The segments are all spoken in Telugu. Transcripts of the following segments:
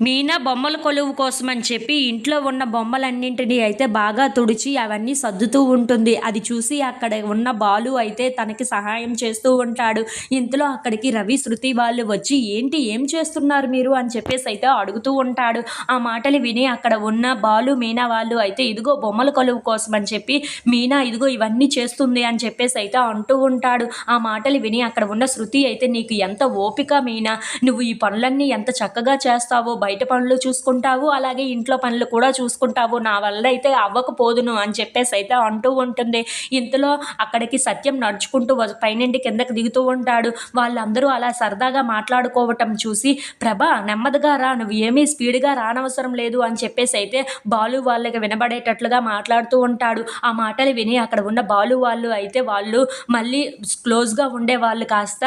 మీనా బొమ్మల కొలువు కోసం అని చెప్పి ఇంట్లో ఉన్న బొమ్మలన్నింటినీ అయితే బాగా తుడిచి అవన్నీ సర్దుతూ ఉంటుంది. అది చూసి అక్కడ ఉన్న బాలు అయితే తనకి సహాయం చేస్తూ ఉంటాడు. ఇంతలో అక్కడికి రవి శృతి వాళ్ళు వచ్చి ఏంటి ఏం చేస్తున్నారు మీరు? అని చెప్పేసి అయితే అడుగుతూ ఉంటాడు. ఆ మాటలు విని అక్కడ ఉన్న బాలు మీనా వాళ్ళు అయితే ఇదిగో బొమ్మల కొలువు కోసం అని చెప్పి మీనా ఇదిగో ఇవన్నీ చేస్తుంది అని చెప్పేసి అయితే అంటూ ఉంటాడు. ఆ మాటలు విని అక్కడ ఉన్న శృతి అయితే నీకు ఎంత ఓపిక మీనా? నువ్వు ఈ పనులన్నీ ఎంత చక్కగా చేస్తావో బయట పనులు చూసుకుంటావు అలాగే ఇంట్లో పనులు కూడా చూసుకుంటావు. నా వల్ల అయితే అవ్వకపోదును అని చెప్పేసి అయితే అంటూ ఉంటుంది. ఇంతలో అక్కడికి సత్యం నడుచుకుంటూ పైనుండి కిందకి దిగుతూ ఉంటాడు. వాళ్ళందరూ అలా సరదాగా మాట్లాడుకోవటం చూసి ప్రభ నెమ్మదిగా రా నువ్వు ఏమీ స్పీడ్గా రానవసరం లేదు అని చెప్పేసి అయితే బాలు వాళ్ళకి వినబడేటట్లుగా మాట్లాడుతూ ఉంటాడు. ఆ మాటలు విని అక్కడ ఉన్న బాలు వాళ్ళు అయితే వాళ్ళు మళ్ళీ క్లోజ్గా ఉండే వాళ్ళు కాస్త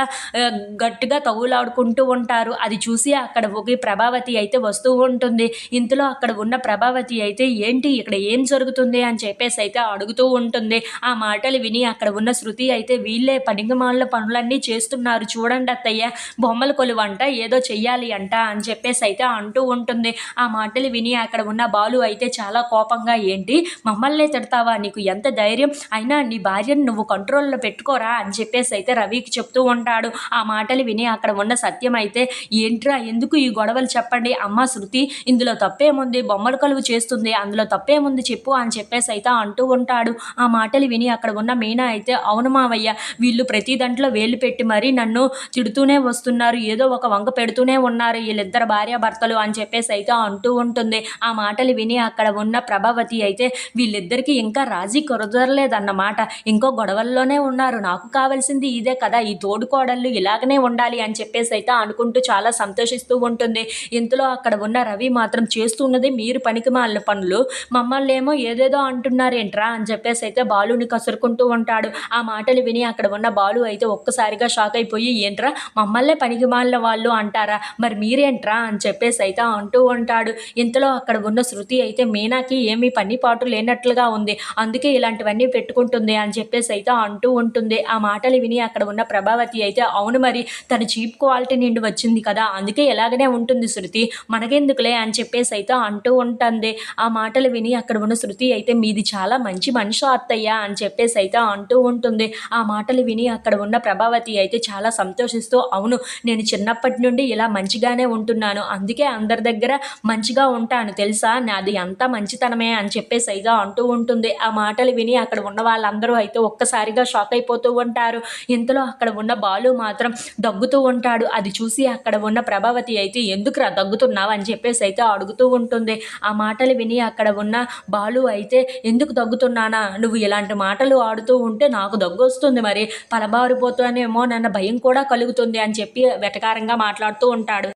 గట్టిగా తగులాడుకుంటూ ఉంటారు. అది చూసి అక్కడ ఒక ప్రభావతి అయితే అయితే వస్తూ ఉంటుంది. ఇంతలో అక్కడ ఉన్న ప్రభావతి అయితే ఏంటి ఇక్కడ ఏం జరుగుతుంది? అని చెప్పేసి అయితే అడుగుతూ ఉంటుంది. ఆ మాటలు విని అక్కడ ఉన్న శృతి అయితే వీళ్ళే పనికిమాల పనులన్నీ చేస్తున్నారు. చూడండి అత్తయ్య బొమ్మల కొలువంట ఏదో చెయ్యాలి అంట అని చెప్పేసి అయితే అంటూ ఉంటుంది. ఆ మాటలు విని అక్కడ ఉన్న బాలు అయితే చాలా కోపంగా ఏంటి? మమ్మల్నే తిడతావా? నీకు ఎంత ధైర్యం? అయినా నీ భార్యను నువ్వు కంట్రోల్లో పెట్టుకోరా? అని చెప్పేసి అయితే రవికి చెప్తూ ఉంటాడు. ఆ మాటలు విని అక్కడ ఉన్న సత్యం అయితే ఏంట్రా? ఎందుకు ఈ గొడవలు చెప్పండి? అమ్మ శృతి ఇందులో తప్పేముంది? బొమ్మల కలువు చేస్తుంది. అందులో తప్పేముంది చెప్పు అని చెప్పేసి అయితే అంటూ ఉంటాడు. ఆ మాటలు విని అక్కడ ఉన్న మీనా అయితే అవును మావయ్య వీళ్ళు ప్రతి దాంట్లో వేలు పెట్టి మరీ నన్ను తిడుతూనే వస్తున్నారు. ఏదో ఒక వంక పెడుతూనే ఉన్నారు వీళ్ళిద్దరు భార్యాభర్తలు అని చెప్పేసి అయితే అంటూ ఉంటుంది. ఆ మాటలు విని అక్కడ ఉన్న ప్రభావతి అయితే వీళ్ళిద్దరికీ ఇంకా రాజీ కుదరలేదన్నమాట. ఇంకో గొడవల్లోనే ఉన్నారు. నాకు కావాల్సింది ఇదే కదా ఈ తోడుకోడళ్ళు ఇలాగనే ఉండాలి అని చెప్పేసి అయితే అనుకుంటూ చాలా సంతోషిస్తూ ఉంటుంది. ఇంతలో అక్కడ ఉన్న రవి మాత్రం చేస్తున్నది మీరు పనికి మాలిన పనులు. మమ్మల్ని ఏమో ఏదేదో అంటున్నారేంట్రా అని చెప్పేసి అయితే బాలుని కసురుకుంటూ ఉంటాడు. ఆ మాటలు విని అక్కడ ఉన్న బాలు అయితే ఒక్కసారిగా షాక్ అయిపోయి ఏంట్రా మమ్మల్నే పనికి మాలిన వాళ్ళు అంటారా? మరి మీరేంట్రా? అని చెప్పేసి అయితే అంటూ ఉంటాడు. ఇంతలో అక్కడ ఉన్న శృతి అయితే మీనాకి ఏమీ పని పాటు లేనట్లుగా ఉంది. అందుకే ఇలాంటివన్నీ పెట్టుకుంటుంది అని చెప్పేసి అయితే అంటూ ఉంటుంది. ఆ మాటలు విని అక్కడ ఉన్న ప్రభావతి అయితే అవును మరి తను చీప్ క్వాలిటీ నుండి వచ్చింది కదా అందుకే ఎలాగనే ఉంటుంది శృతి. మనకెందుకులే అని చెప్పేసి అయితే అంటూ ఉంటుంది. ఆ మాటలు విని అక్కడ ఉన్న శృతి అయితే మీది చాలా మంచి మనిషి అత్తయ్య అని చెప్పేసి అయితే అంటూ ఉంటుంది. ఆ మాటలు విని అక్కడ ఉన్న ప్రభావతి అయితే చాలా సంతోషిస్తూ అవును నేను చిన్నప్పటి నుండి ఇలా మంచిగానే ఉంటున్నాను. అందుకే అందరి దగ్గర మంచిగా ఉంటాను. తెలుసా? నాది అంతా మంచితనమే అని చెప్పేసి అయితే అంటూ ఉంటుంది. ఆ మాటలు విని అక్కడ ఉన్న వాళ్ళందరూ అయితే ఒక్కసారిగా షాక్ అయిపోతూ ఉంటారు. ఇంతలో అక్కడ ఉన్న బాలు మాత్రం దగ్గుతూ ఉంటాడు. అది చూసి అక్కడ ఉన్న ప్రభావతి అయితే ఎందుకురా తగ్గుతున్నావు అని చెప్పేసి అయితే అడుగుతూ ఉంటుంది. ఆ మాటలు విని అక్కడ ఉన్న బాలు అయితే ఎందుకు తగ్గుతున్నానా? నువ్వు ఇలాంటి మాటలు ఆడుతూ ఉంటే నాకు దగ్గు వస్తుంది మరి. పలబారిపోతానేమో నన్న భయం కూడా కలుగుతుంది అని చెప్పి వెటకారంగా మాట్లాడుతూ ఉంటాడు.